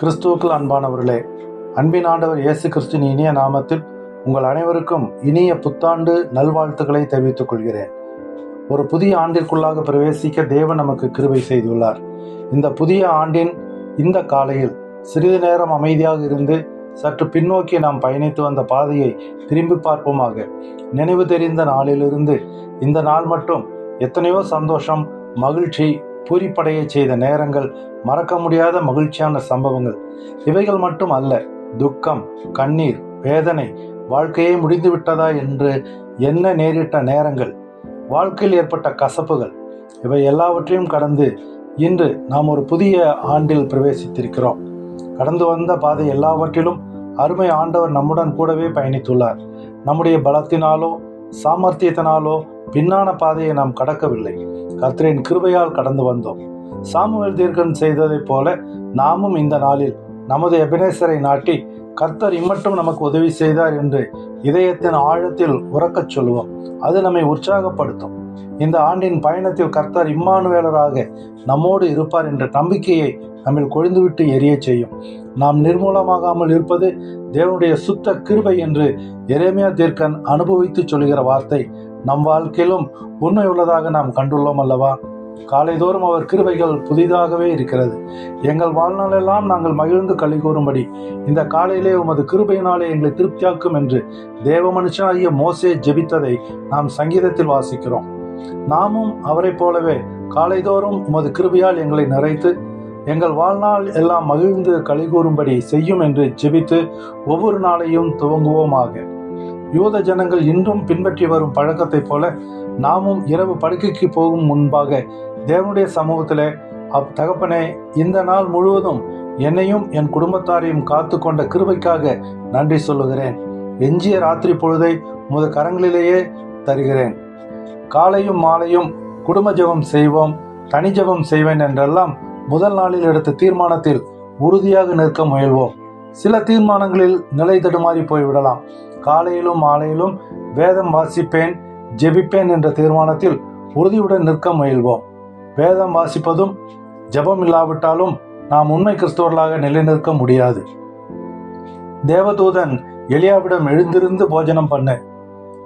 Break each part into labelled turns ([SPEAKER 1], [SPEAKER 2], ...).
[SPEAKER 1] கிறிஸ்துவுக்குள் அன்பானவர்களே அன்பின் ஆண்டவர் இயேசு கிறிஸ்துவின் இனிய நாமத்தில் உங்கள் அனைவருக்கும் இனிய புத்தாண்டு நல்வாழ்த்துக்களை தெரிவித்துக் கொள்கிறேன். ஒரு புதிய ஆண்டிற்குள்ளாக பிரவேசிக்க தேவன் நமக்கு கிருபை செய்துள்ளார். இந்த புதிய ஆண்டின் இந்த காலையில் சிறிது நேரம் அமைதியாக இருந்து சற்று பின்னோக்கி நாம் பயணித்து வந்த பாதையை திரும்பி பார்ப்போமாக. நினைவு தெரிந்த நாளிலிருந்து இந்த நாள் மட்டும் எத்தனையோ சந்தோஷம் மகிழ்ச்சி பூரிப்படைய செய்த நேரங்கள் மறக்க முடியாத மகிழ்ச்சியான சம்பவங்கள். இவைகள் மட்டும் அல்ல துக்கம் கண்ணீர் வேதனை வாழ்க்கையே முடிந்து விட்டதா என்று என்ன நேரிட்ட நேரங்கள் வாழ்க்கையில் ஏற்பட்ட கசப்புகள் இவை எல்லாவற்றையும் கடந்து இன்று நாம் ஒரு புதிய ஆண்டில் பிரவேசித்திருக்கிறோம். கடந்து வந்த பாதை எல்லாவற்றிலும் அருமை ஆண்டவர் நம்முடன் கூடவே பயணித்துள்ளார். நம்முடைய பலத்தினாலோ சாமர்த்தியத்தினாலோ பின்னான பாதையை நாம் கடக்கவில்லை. கர்த்தரின் கிருபையால் கடந்து வந்தோம். சாமுவேல் தீர்க்கன் செய்ததைப் போல நாமும் இந்த நாளில் நமது எபினேசரை நாட்டி கர்த்தர் இம்மட்டும் நமக்கு உதவி செய்தார் என்று இதயத்தின் ஆழத்தில் உறக்கச் சொல்லுவோம் அது நம்மை உற்சாகப்படுத்தும். இந்த ஆண்டின் பயணத்தில் கர்த்தர் இம்மானுவேலராக நம்மோடு இருப்பார் என்ற நம்பிக்கையை நம்மில் கொழுந்துவிட்டு எரிய செய்யும். நாம் நிர்மூலமாகாமல் இருப்பது தேவனுடைய சுத்த கிருபை என்று எரேமியா தீர்க்கன் அனுபவித்து சொல்கிற வார்த்தை. நம் வாழ்க்கையிலும் உண்மை உள்ளதாக நாம் கண்டுள்ளோம் அல்லவா? காலைதோறும் அவர் கிருபைகள் புதிதாகவே இருக்கிறது. எங்கள் வாழ்நாளெல்லாம் நாங்கள் மகிழ்ந்து களி கூறும்படி இந்த காலையிலே உமது கிருபையினாலே எங்களை திருப்தியாக்கும் என்று தேவ மனுஷனாகிய மோசே ஜெபித்ததை நாம் சங்கீதத்தில் வாசிக்கிறோம். நாமும் அவரைப் போலவே காலைதோறும் உமது கிருபையால் எங்களை நிறைத்து எங்கள் வாழ்நாள் எல்லாம் மகிழ்ந்து களி கூறும்படி செய்யும் என்று ஜெபித்து ஒவ்வொரு நாளையும் துவங்குவோமாக. யூத ஜனங்கள் இன்றும் பின்பற்றி வரும் பழக்கத்தைப் போல நாமும் இரவு படுக்கைக்கு போகும் முன்பாக தேவனுடைய சமூகத்திலே அப் தகப்பனே இந்த நாள் முழுவதும் என்னையும் என் குடும்பத்தாரையும் காத்து கொண்ட கிருபைக்காக நன்றி சொல்லுகிறேன். எஞ்சிய ராத்திரி பொழுதை முத கரங்களிலேயே தருகிறேன். காலையும் மாலையும் குடும்ப ஜெபம் செய்வோம் தனி ஜெபம் செய்வேன் என்றெல்லாம் முதல் நாளில் எடுத்த தீர்மானத்தில் உறுதியாக நிற்க முயல்வோம். சில தீர்மானங்களில் நிலை தடுமாறி போய்விடலாம். காலையிலும் மாலையிலும் வேதம் வாசிப்பேன் ஜெபிப்பேன் என்ற தீர்மானத்தில் உறுதியுடன் நிற்க முயல்வோம். வேதம் வாசிப்பதும் ஜெபம் இல்லாவிட்டாலும் நாம் உண்மை கிறிஸ்தவர்களாக நிலைநிற்க முடியாது. தேவதூதன் எலியாவிடம் எழுந்திருந்து போஜனம் பண்ணு.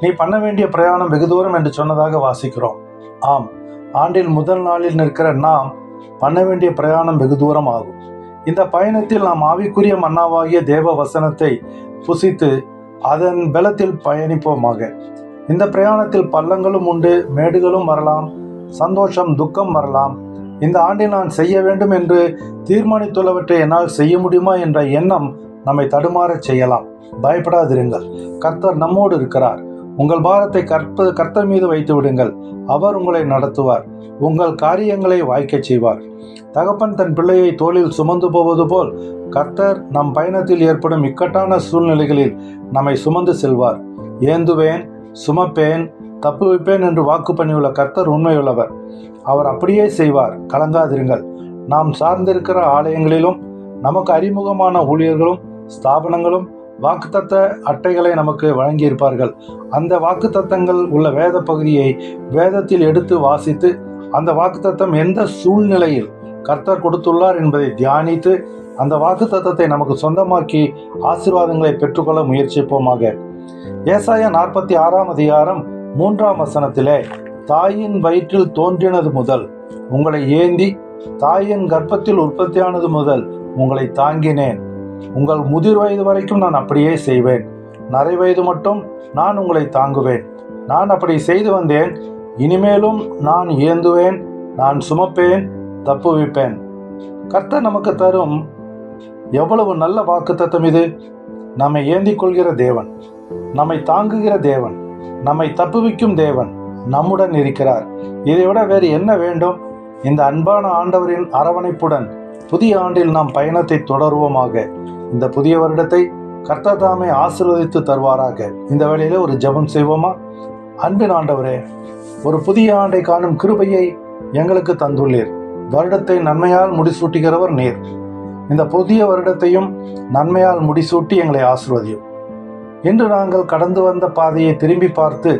[SPEAKER 1] நீ பண்ண வேண்டிய பிரயாணம் வெகு தூரம் என்று சொன்னதாக வாசிக்கிறோம். ஆம் ஆண்டில் முதல் நாளில் நிற்கிற நாம் பண்ண வேண்டிய பிரயாணம் வெகு தூரம் ஆகும். இந்த பயணத்தில் நாம் ஆவிக்குரிய மன்னாவாகிய தேவ வசனத்தை புசித்து அதன் பலத்தில் பயணிப்போமாக. இந்த பிரயாணத்தில் பள்ளங்களும் உண்டு மேடுகளும் வரலாம் சந்தோஷம் துக்கம் வரலாம். இந்த ஆண்டில் நான் செய்ய வேண்டும் என்று தீர்மானித்துள்ளவற்றை என்னால் செய்ய முடியுமா என்ற எண்ணம் நம்மை தடுமாறச் செய்யலாம். பயப்படாதிருங்கள். கர்த்தர் நம்மோடு இருக்கிறார். உங்கள் பாரத்தை கற்ப கர்த்தர் மீது வைத்து விடுங்கள். அவர் உங்களை நடத்துவார். உங்கள் காரியங்களை வாய்க்கச் செய்வார். தகப்பன் தன் பிள்ளையை தோளில் சுமந்து போவது போல் கர்த்தர் நம் பயணத்தில் ஏற்படும் இக்கட்டான சூழ்நிலைகளில் நம்மை சுமந்து செல்வார். ஏந்துவேன் சுமப்பேன் தப்புவிப்பேன் என்று வாக்கு பண்ணியுள்ள கர்த்தர் உண்மையுள்ளவர். அவர் அப்படியே செய்வார். கலங்காதிருங்கள். நாம் சார்ந்திருக்கிற ஆலயங்களிலும் நமக்கு அறிமுகமான ஊழியர்களும் ஸ்தாபனங்களும் வாக்குத்தத்த அட்டைகளை நமக்கு வழங்கியிருப்பார்கள். அந்த வாக்குத்தத்தங்கள் உள்ள வேத பகுதியை வேதத்தில் எடுத்து வாசித்து அந்த வாக்குத்தத்தம் எந்த சூழ்நிலையில் கர்த்தர் கொடுத்துள்ளார் என்பதை தியானித்து அந்த வாக்குத்தத்தத்தை நமக்கு சொந்தமாக்கி ஆசீர்வாதங்களை பெற்றுக்கொள்ள முயற்சிப்போமாக. ஏசாய நாற்பத்தி ஆறாம் அதிகாரம் மூன்றாம் வசனத்திலே தாயின் வயிற்றில் தோன்றினது முதல் உங்களை ஏந்தி தாயின் கர்ப்பத்தில் உற்பத்தியானது முதல் உங்களை தாங்கினேன். உங்கள் முதிர் வயது வரைக்கும் நான் அப்படியே செய்வேன். நரை வயது மட்டும் நான் உங்களை தாங்குவேன். நான் அப்படி செய்து வந்தேன். இனிமேலும் நான் ஏந்துவேன். நான் சுமப்பேன் தப்புவிப்பேன். கர்த்தர் நமக்கு தரும் எவ்வளவு நல்ல வாக்குத்தத்தம் இது. நம்மை ஏந்தி கொள்கிற தேவன் நம்மை தாங்குகிற தேவன் நம்மை தப்புவிக்கும் தேவன் நம்முடன் இருக்கிறார். இதைவிட வேறு என்ன வேண்டும்? இந்த அன்பான ஆண்டவரின் அரவணைப்புடன் புதிய ஆண்டில் நாம் பயணத்தை தொடருவோமாக. இந்த புதிய வருடத்தை கர்த்தர் தாமே தருவாராக. இந்த வேளையில ஒரு ஜெபம் செய்வோமா? அன்பின் ஆண்டவரே ஒரு புதிய ஆண்டை காணும் கிருபையை எங்களுக்கு தந்துள்ளீர். வருடத்தை நன்மையால் முடிசூட்டுகிறவர் நீர். இந்த புதிய வருடத்தையும் நன்மையால் முடிசூட்டி எங்களை ஆசிர்வதியும். இன்று நாங்கள் கடந்து வந்த பாதையை திரும்பி பார்த்து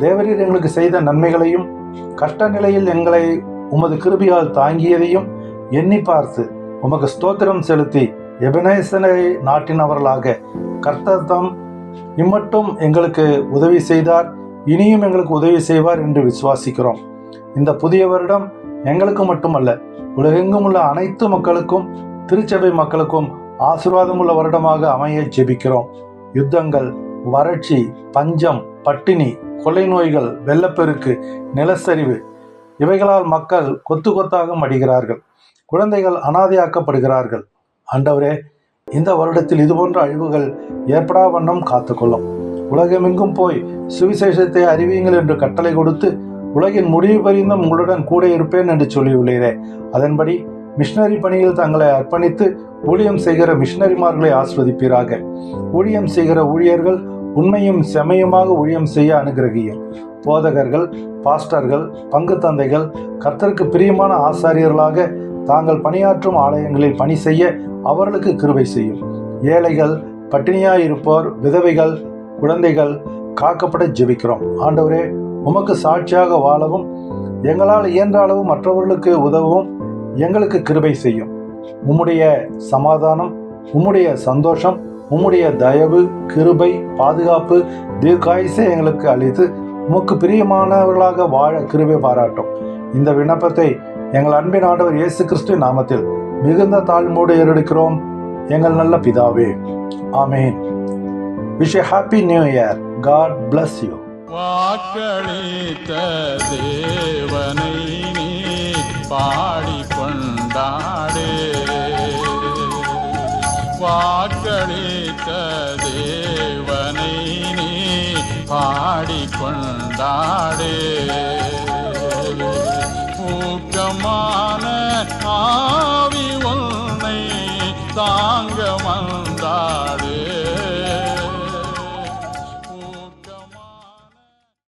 [SPEAKER 1] தேவரீர் எங்களுக்கு செய்த நன்மைகளையும் கஷ்ட நிலையில் எங்களை உமது கிருபியால் தாங்கியதையும் எண்ணி பார்த்து உமக்கு ஸ்தோத்திரம் செலுத்தி எபினேசனை நாட்டினவர்களாக கர்த்தர் தாம் இம்மட்டும் எங்களுக்கு உதவி செய்தார் இனியும் எங்களுக்கு உதவி செய்வார் என்று விசுவாசிக்கிறோம். இந்த புதிய வருடம் எங்களுக்கு மட்டுமல்ல உலகெங்கும் உள்ள அனைத்து மக்களுக்கும் திருச்சபை மக்களுக்கும் ஆசீர்வாதமுள்ள வருடமாக அமைய ஜெபிக்கிறோம். யுத்தங்கள் வறட்சி பஞ்சம் பட்டினி கொலை நோய்கள் வெள்ளப்பெருக்கு நிலச்சரிவு இவைகளால் மக்கள் கொத்து கொத்தாக மடிகிறார்கள். குழந்தைகள் அனாதையாக்கப்படுகிறார்கள். ஆண்டவரே இந்த வருடத்தில் இதுபோன்ற அழிவுகள் ஏற்படா வண்ணம் காத்துக்கொள்ளும். உலகமெங்கும் போய் சுவிசேஷத்தை அறிவியுங்கள் என்று கட்டளை கொடுத்து உலகின் முடிவு பரிந்தும் உங்களுடன் கூட இருப்பேன் என்று சொல்லியுள்ளீரே. அதன்படி மிஷனரி பணியில் தங்களை அர்ப்பணித்து ஊழியம் செய்கிற மிஷனரிமார்களை ஆஸ்வதிப்பீராக. ஊழியம் செய்கிற ஊழியர்கள் உண்மையும் செமையுமாக ஊழியம் செய்ய அனுகிரகியும் போதகர்கள் பாஸ்டர்கள் பங்கு தந்தைகள் கர்த்தருக்கு பிரியமான ஆசாரியர்களாக தாங்கள் பணியாற்றும் ஆலயங்களில் பணி செய்ய அவர்களுக்கு கிருபை செய்யும். ஏழைகள் பட்டினியாயிருப்போர் விதவைகள் குழந்தைகள் காக்கப்பட ஜெபிக்கிறோம். ஆண்டவரே உமக்கு சாட்சியாக வாழவும் எங்களால் இயன்ற அளவு மற்றவர்களுக்கு உதவவும் எங்களுக்கு கிருபை செய்யும். உம்முடைய சமாதானம் உம்முடைய சந்தோஷம் உம்முடைய தயவு கிருபை பாதுகாப்பு தீர்க்காயுசை எங்களுக்கு அளித்து உமக்கு பிரியமானவர்களாக வாழ கிருபை பாராட்டும். இந்த விண்ணப்பத்தை எங்கள் அன்பின் ஆண்டவர் இயேசு கிறிஸ்து நாமத்தில் மிகுந்த தாழ்மோடு ஏறெடுக்கிறோம். எங்கள் நல்ல பிதாவே ஆமேன். Wish happy new year. God bless you.
[SPEAKER 2] வாக்களித்த வந்தாடே. ஊக்கமான ஆவி உன்னை தாங்க வந்தாடே.